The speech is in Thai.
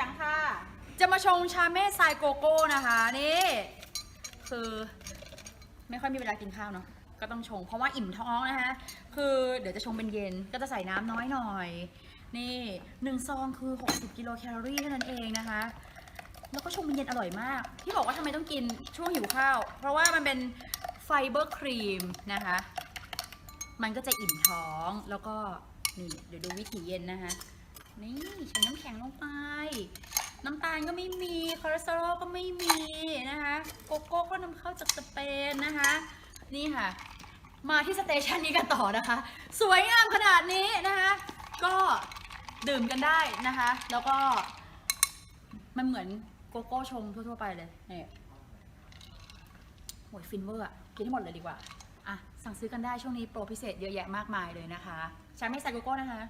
ยังค่ะ จะมาชงชาเม่ทรายโกโก้นะคะนี่คือไม่ค่อยมีเวลากินข้าวเนาะก็ต้องชงเพราะว่าอิ่มท้องนะคะคือเดี๋ยวจะชงเป็นเย็นก็จะใส่น้ำน้อยหน่อย นี่หนึ่งซองคือ 60 กิโลแคลอรี่เท่านั้นเองนะคะ แล้วก็ชงเป็นเย็นอร่อยมาก ที่บอกว่าทำไมต้องกินช่วงหิวข้าว เพราะว่ามันเป็นไฟเบอร์ครีมนะคะ มันก็จะอิ่มท้องแล้วก็นี่เดี๋ยวดูวิถีเย็นนะคะนี่ใช้น้ำแข็งลงไป น้ำตาลก็ไม่มีคอเลสเตอรอลก็ไม่มีนะคะโกโก้ก็นำเข้าจากสเปนนะคะ นี่ค่ะ มาที่สเตชันนี้กันต่อนะคะ สวยงามขนาดนี้นะคะ ก็ดื่มกันได้นะคะ แล้วก็ มันเหมือนโกโก้ชงทั่วๆไปเลยเนี่ยโหยฟินเวอร์อะกินให้หมดเลยดีกว่า อะ สั่งซื้อกันได้ช่วงนี้โปรพิเศษเยอะแยะมากมายเลยนะคะชาไม่ใส่โกโก้นะคะ